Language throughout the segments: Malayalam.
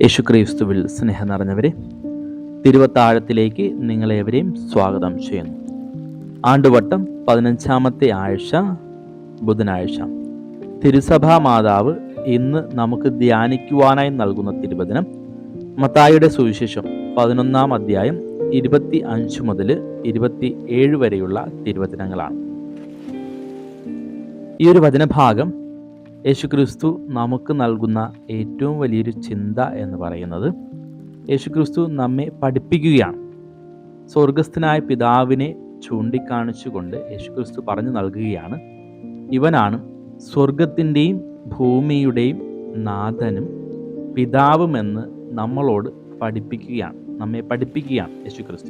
യേശുക്രിസ്തുവിൽ സ്നേഹം നിറഞ്ഞവരെ തിരുവത്താഴത്തിലേക്ക് നിങ്ങളേവരെയും സ്വാഗതം ചെയ്യുന്നു. ആണ്ടുവട്ടം പതിനഞ്ചാമത്തെ ആഴ്ച ബുധനാഴ്ച. തിരുസഭാ മാതാവ് ഇന്ന് നമുക്ക് ധ്യാനിക്കുവാനായി നൽകുന്ന തിരുവചനം മത്തായിയുടെ സുവിശേഷം പതിനൊന്നാം അധ്യായം ഇരുപത്തി അഞ്ച് മുതൽ ഇരുപത്തി ഏഴ് വരെയുള്ള തിരുവചനങ്ങളാണ്. ഈ ഒരു വചനഭാഗം യേശുക്രിസ്തു നമുക്ക് നൽകുന്ന ഏറ്റവും വലിയൊരു ചിന്ത എന്ന് പറയുന്നത് യേശുക്രിസ്തു നമ്മെ പഠിപ്പിക്കുകയാണ്. സ്വർഗസ്ഥനായ പിതാവിനെ ചൂണ്ടിക്കാണിച്ചുകൊണ്ട് യേശുക്രിസ്തു പറഞ്ഞു നൽകുകയാണ്. ഇവനാണ് സ്വർഗത്തിന്റെയും ഭൂമിയുടെയും നാഥനും പിതാവുമെന്ന് നമ്മളോട് പഠിപ്പിക്കുകയാണ്. നമ്മെ പഠിപ്പിക്കുകയാണ് യേശുക്രിസ്തു.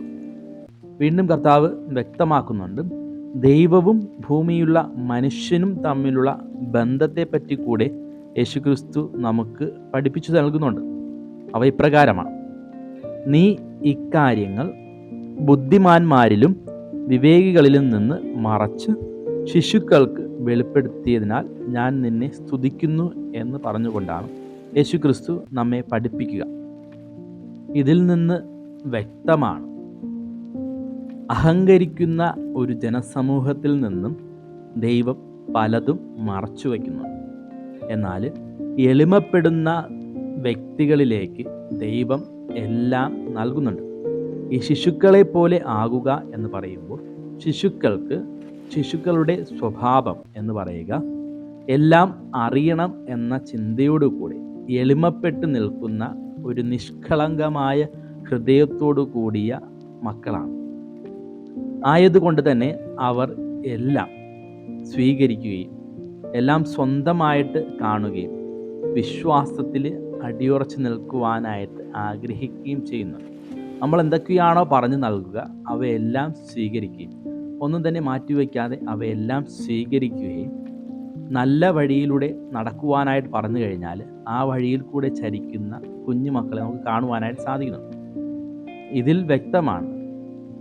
വീണ്ടും കർത്താവ് വ്യക്തമാക്കുന്നുണ്ട്. ദൈവവും ഭൂമിയുള്ള മനുഷ്യനും തമ്മിലുള്ള ബന്ധത്തെപ്പറ്റി കൂടെ യേശുക്രിസ്തു നമുക്ക് പഠിപ്പിച്ചു നൽകുന്നുണ്ട്. അവ ഇപ്രകാരമാണ്. നീ ഇക്കാര്യങ്ങൾ ബുദ്ധിമാന്മാരിലും വിവേകികളിലും നിന്ന് മറച്ച് ശിശുക്കൾക്ക് വെളിപ്പെടുത്തിയതിനാൽ ഞാൻ നിന്നെ സ്തുതിക്കുന്നു എന്ന് പറഞ്ഞുകൊണ്ടാണ് യേശുക്രിസ്തു നമ്മെ പഠിപ്പിക്കുക. ഇതിൽ നിന്ന് വ്യക്തമാണ് അഹങ്കരിക്കുന്ന ഒരു ജനസമൂഹത്തിൽ നിന്നും ദൈവം പലതും മറച്ചു വയ്ക്കുന്നുണ്ട് എന്നാൽ എളിമപ്പെടുന്ന വ്യക്തികളിലേക്ക് ദൈവം എല്ലാം നൽകുന്നുണ്ട്. ഈ ശിശുക്കളെ പോലെ ആകുക എന്ന് പറയുമ്പോൾ ശിശുക്കൾക്ക് ശിശുക്കളുടെ സ്വഭാവം എന്ന് പറയുക എല്ലാം അറിയണം എന്ന ചിന്തയോടുകൂടി എളിമപ്പെട്ട് നിൽക്കുന്ന ഒരു നിഷ്കളങ്കമായ ഹൃദയത്തോടു കൂടിയ മക്കളാണ്. ആയതുകൊണ്ട് തന്നെ അവർ എല്ലാം സ്വീകരിക്കുകയും എല്ലാം സ്വന്തമായിട്ട് കാണുകയും വിശ്വാസത്തിൽ അടിയുറച്ച് നിൽക്കുവാനായിട്ട് ആഗ്രഹിക്കുകയും ചെയ്യുന്നു. നമ്മൾ എന്തൊക്കെയാണോ പറഞ്ഞു നൽകുക അവയെല്ലാം സ്വീകരിക്കുകയും ഒന്നും തന്നെ മാറ്റിവെക്കാതെ അവയെല്ലാം സ്വീകരിക്കുകയും നല്ല വഴിയിലൂടെ നടക്കുവാനായിട്ട് പറഞ്ഞു കഴിഞ്ഞാൽ ആ വഴിയിൽ കൂടെ ചരിക്കുന്ന കുഞ്ഞു മക്കളെ നമുക്ക് കാണുവാനായിട്ട് സാധിക്കുന്നു. ഇതിൽ വ്യക്തമാണ്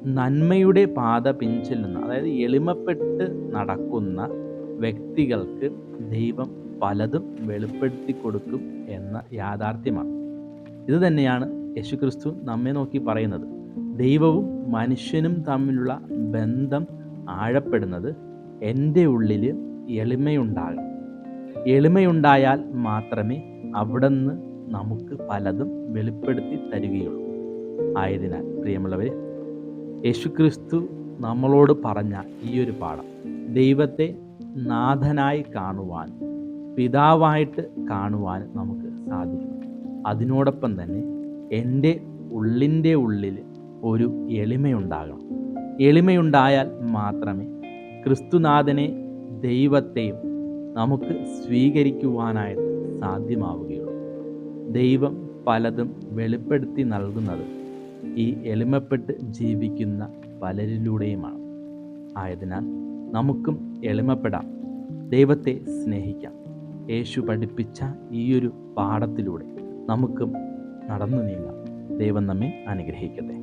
നന്മയുടെ പാത പിൻചെല്ലുന്ന അതായത് എളിമപ്പെട്ട് നടക്കുന്ന വ്യക്തികൾക്ക് ദൈവം പലതും വെളിപ്പെടുത്തി കൊടുക്കും എന്ന യാഥാർത്ഥ്യമാണ്. ഇത് തന്നെയാണ് യേശുക്രിസ്തു നമ്മെ നോക്കി പറയുന്നത്. ദൈവവും മനുഷ്യനും തമ്മിലുള്ള ബന്ധം ആഴപ്പെടുന്നത് എന്റെ ഉള്ളിൽ എളിമയുണ്ടാകും എളിമയുണ്ടായാൽ മാത്രമേ അവിടുന്ന് നമുക്ക് പലതും വെളിപ്പെടുത്തി തരികയുള്ളൂ. ആയതിനാൽ പ്രിയമുള്ളവരെ യേശുക്രിസ്തു നമ്മളോട് പറഞ്ഞ ഈ ഒരു പാഠം. ദൈവത്തെ നാഥനായി കാണുവാൻ പിതാവായിട്ട് കാണുവാൻ നമുക്ക് സാധിക്കും. അതിനോടൊപ്പം തന്നെ എന്റെ ഉള്ളിന്റെ ഉള്ളിൽ ഒരു എളിമയുണ്ടാകണം. എളിമയുണ്ടായാൽ മാത്രമേ ക്രിസ്തുനാഥനെ ദൈവത്തെയും നമുക്ക് സ്വീകരിക്കുവാനായിട്ട് സാധ്യമാവുകയുള്ളൂ. ദൈവം പലതും വെളിപ്പെടുത്തി നൽകുന്നത് ഈ എളിമപ്പെട്ട് ജീവിക്കുന്ന പലരിലൂടെയുമാണ്. ആയതിനാൽ നമുക്കും എളിമപ്പെടാം. ദൈവത്തെ സ്നേഹിക്കാം. യേശു പഠിപ്പിച്ച ഈയൊരു പാഠത്തിലൂടെ നമുക്കും നടന്നു നീങ്ങാം. ദൈവം നമ്മെ അനുഗ്രഹിക്കട്ടെ.